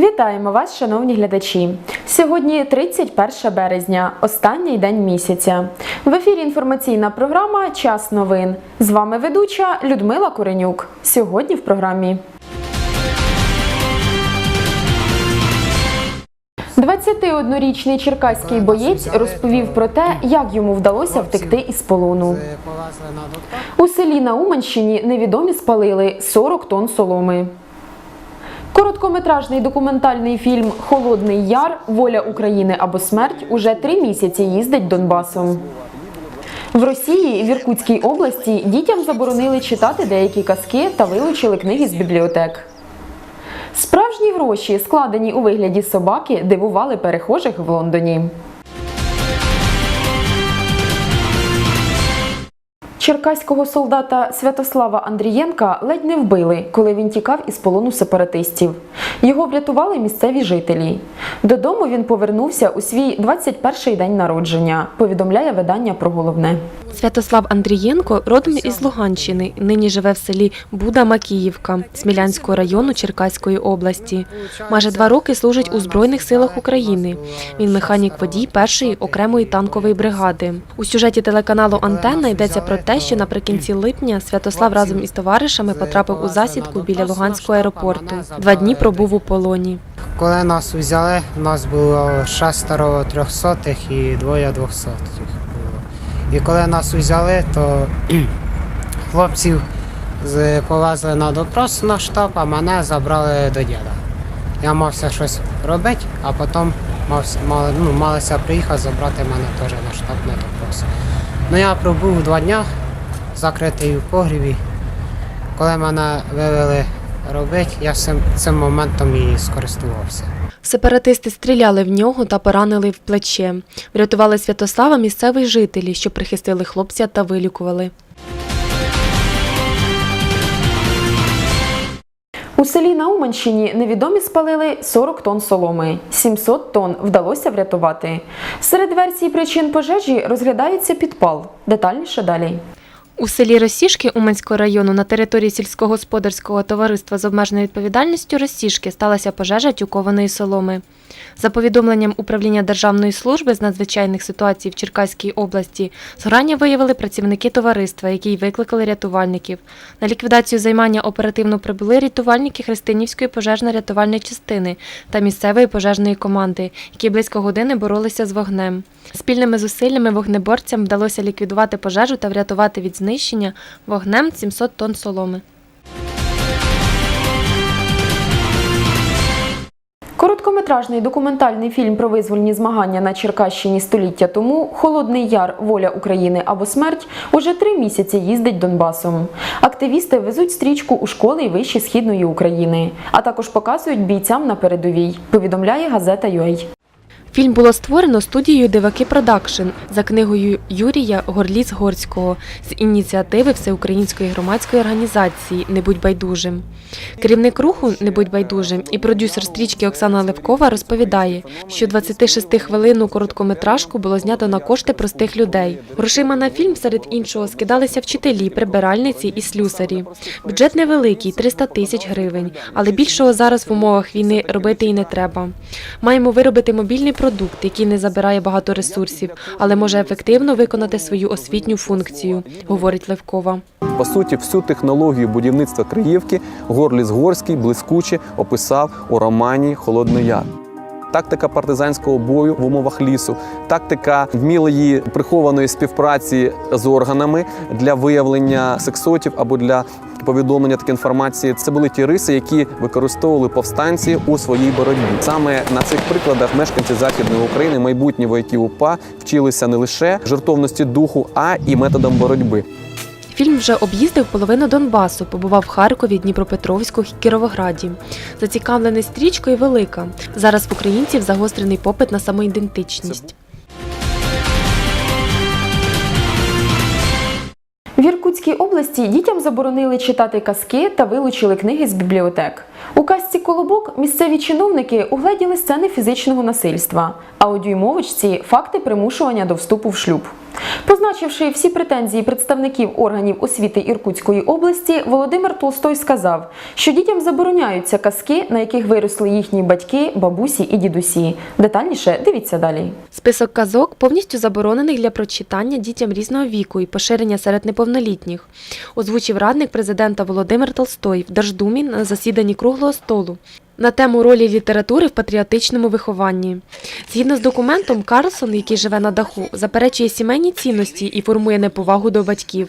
Вітаємо вас, шановні глядачі. Сьогодні 31 березня, останній день місяця. В ефірі інформаційна програма Час новин. З вами ведуча Людмила Коренюк. Сьогодні в програмі. 21-річний черкаський боєць розповів про те, як йому вдалося втекти із полону. У селі на Уманщині невідомі спалили 40 тонн соломи. Короткометражний документальний фільм Холодний Яр Воля України або смерть уже три місяці їздить Донбасом. В Росії в Іркутській області дітям заборонили читати деякі казки та вилучили книги з бібліотек. Справжні гроші, складені у вигляді собаки, дивували перехожих в Лондоні. Черкаського солдата Святослава Андрієнка ледь не вбили, коли він тікав із полону сепаратистів. Його врятували місцеві жителі. Додому він повернувся у свій 21-й день народження. Повідомляє видання про головне. Святослав Андрієнко родом із Луганщини. Нині живе в селі Буда Макіївка Смілянського району Черкаської області. Майже два роки служить у Збройних силах України. Він механік водій першої окремої танкової бригади. У сюжеті телеканалу Антенна йдеться про те, що наприкінці липня Святослав разом із товаришами потрапив у засідку біля Луганського аеропорту. Два дні пробув у полоні. Коли нас взяли, у нас було шестеро трьохсотих і двоє двохсотих було. І коли нас взяли, то хлопців повезли на допрос на штаб, а мене забрали до діда. Я мався щось робити, а потім мали, ну, малися приїхати забрати мене теж на штаб на допрос. Ну я пробув два дня, закритий у погрібі. Коли мене вивели робити, я цим, цим моментом і скористувався. Сепаратисти стріляли в нього та поранили в плече. Врятували Святослава місцеві жителі, що прихистили хлопця та вилікували. У селі на Уманщині невідомі спалили 40 тонн соломи. 700 тонн вдалося врятувати. Серед версій причин пожежі розглядається підпал. Детальніше далі. У селі Росішки Уманського району на території сільськогосподарського товариства з обмеженою відповідальністю Росішки сталася пожежа тюкованої соломи. За повідомленням управління Державної служби з надзвичайних ситуацій в Черкаській області, згорання виявили працівники товариства, які й викликали рятувальників. На ліквідацію займання оперативно прибули рятувальники Христинівської пожежно-рятувальної частини та місцевої пожежної команди, які близько години боролися з вогнем. Спільними зусиллями вогнеборцям вдалося ліквідувати пожежу та врятувати від знищення вогнем 700 тонн соломи. Короткометражний документальний фільм про визвольні змагання на Черкащині століття тому Холодний Яр Воля України або смерть уже три місяці їздить Донбасом. Активісти везуть стрічку у школи і виші східної України, а також показують бійцям на передовій. Повідомляє газета UA. Фільм було створено студією Диваки Продакшн за книгою Юрія Горліц-Горського з ініціативи Всеукраїнської громадської організації Не будь байдужим. Керівник руху Не будь байдужим і продюсер стрічки Оксана Левкова розповідає, що 26-хвилинну короткометражку було знято на кошти простих людей. Грошима на фільм серед іншого скидалися вчителі, прибиральниці і слюсарі. Бюджет невеликий 300 тисяч гривень, але більшого зараз в умовах війни робити і не треба. Маємо виробити мобільний продукт, який не забирає багато ресурсів, але може ефективно виконати свою освітню функцію, говорить Левкова. По суті, всю технологію будівництва Криївки Горліс Горський блискуче описав у романі Холодний Яр. Тактика партизанського бою в умовах лісу, тактика вмілої прихованої співпраці з органами для виявлення сексотів або для повідомлення такої інформації. Це були ті риси, які використовували повстанці у своїй боротьбі. Саме на цих прикладах мешканці західної України, майбутні вояки УПА, вчилися не лише жертовності духу, а і методам боротьби. Фільм вже об'їздив половину Донбасу, побував в Харкові, Дніпропетровську Кіровограді. Зацікавлений стрічкою велика. Зараз в українців загострений попит на самоідентичність. В Іркутській області дітям заборонили читати казки та вилучили книги з бібліотек. У казці Колобок місцеві чиновники угледіли сцени фізичного насильства, а у дюймовочці факти примушування до вступу в шлюб. Позначивши всі претензії представників органів освіти Іркутської області, Володимир Толстой сказав, що дітям забороняються казки, на яких виросли їхні батьки, бабусі і дідусі. Детальніше дивіться далі. Список казок повністю заборонений для прочитання дітям різного віку і поширення серед неповнолітніх, озвучив радник президента Володимир Толстой в Держдумі на засіданні круглого столу. На тему ролі літератури в патріотичному вихованні. Згідно з документом, Карлсон, який живе на даху, заперечує сімейні цінності і формує неповагу до батьків.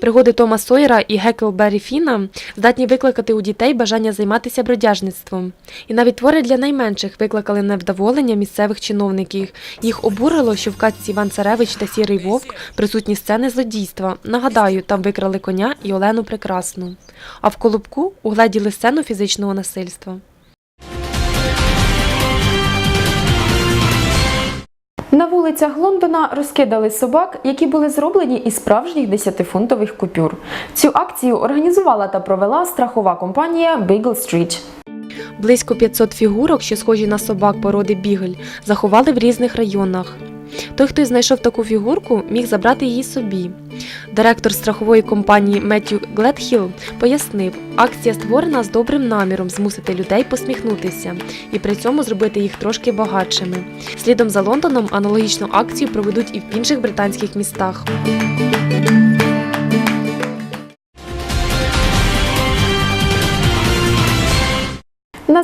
Пригоди Тома Сойера і Геклбері Фіна здатні викликати у дітей бажання займатися бродяжництвом. І навіть твори для найменших викликали невдоволення місцевих чиновників. Їх обурило, що в казці Іван Царевич та Сірий Вовк присутні сцени злодійства. Нагадаю, там викрали коня і Олену Прекрасну. А в Колобку угледіли сцену фізичного насильства. На вулицях Лондона розкидали собак, які були зроблені із справжніх 10-фунтових купюр. Цю акцію організувала та провела страхова компанія Beagle Street. Близько 500 фігурок, що схожі на собак породи бігель, заховали в різних районах. Той, хто знайшов таку фігурку, міг забрати її собі. Директор страхової компанії Меттю Гледхіл пояснив, акція створена з добрим наміром змусити людей посміхнутися і при цьому зробити їх трошки багатшими. Слідом за Лондоном аналогічну акцію проведуть і в інших британських містах.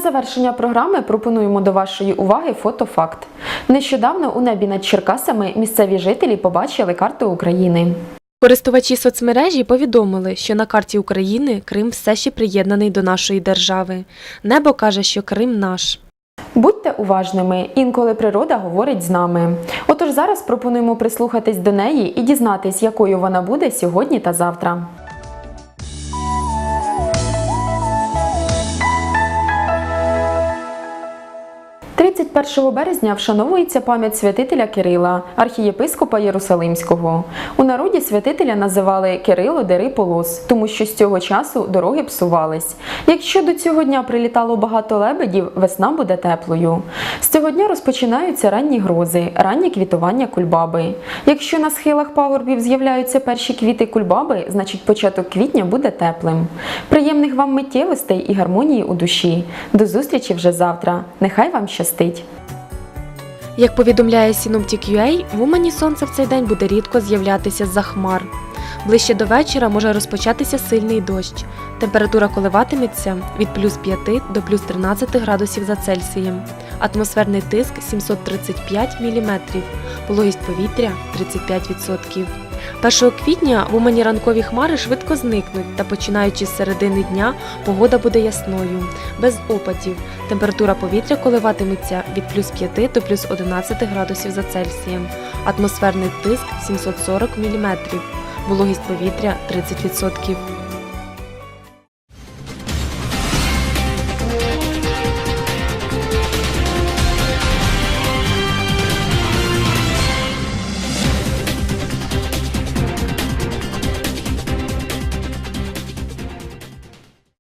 Завершення програми пропонуємо до вашої уваги фотофакт. Нещодавно у небі над Черкасами місцеві жителі побачили карту України. Користувачі соцмережі повідомили, що на карті України Крим все ще приєднаний до нашої держави. Небо каже, що Крим наш. Будьте уважними, інколи природа говорить з нами. Отож зараз пропонуємо прислухатись до неї і дізнатись, якою вона буде сьогодні та завтра. 31 березня вшановується пам'ять святителя Кирила, архієпископа Єрусалимського. У народі святителя називали Кирило Дери Полос, тому що з цього часу дороги псувались. Якщо до цього дня прилітало багато лебедів, весна буде теплою. З цього дня розпочинаються ранні грози, раннє квітування кульбаби. Якщо на схилах пагорбів з'являються перші квіти кульбаби, значить початок квітня буде теплим. Приємних вам миттєвостей і гармонії у душі. До зустрічі вже завтра. Нехай вам щастить! Як повідомляє Synoptic.ua, в Умані сонце в цей день буде рідко з'являтися з-за хмар. Ближче до вечора може розпочатися сильний дощ. Температура коливатиметься від плюс 5 до плюс 13 градусів за Цельсієм. Атмосферний тиск 735 мм, вологість повітря 35%. 1 квітня в Умані ранкові хмари швидко зникнуть, та починаючи з середини дня погода буде ясною, без опадів. Температура повітря коливатиметься від плюс 5 до плюс 11 градусів за Цельсієм. Атмосферний тиск 740 мм, вологість повітря 30%.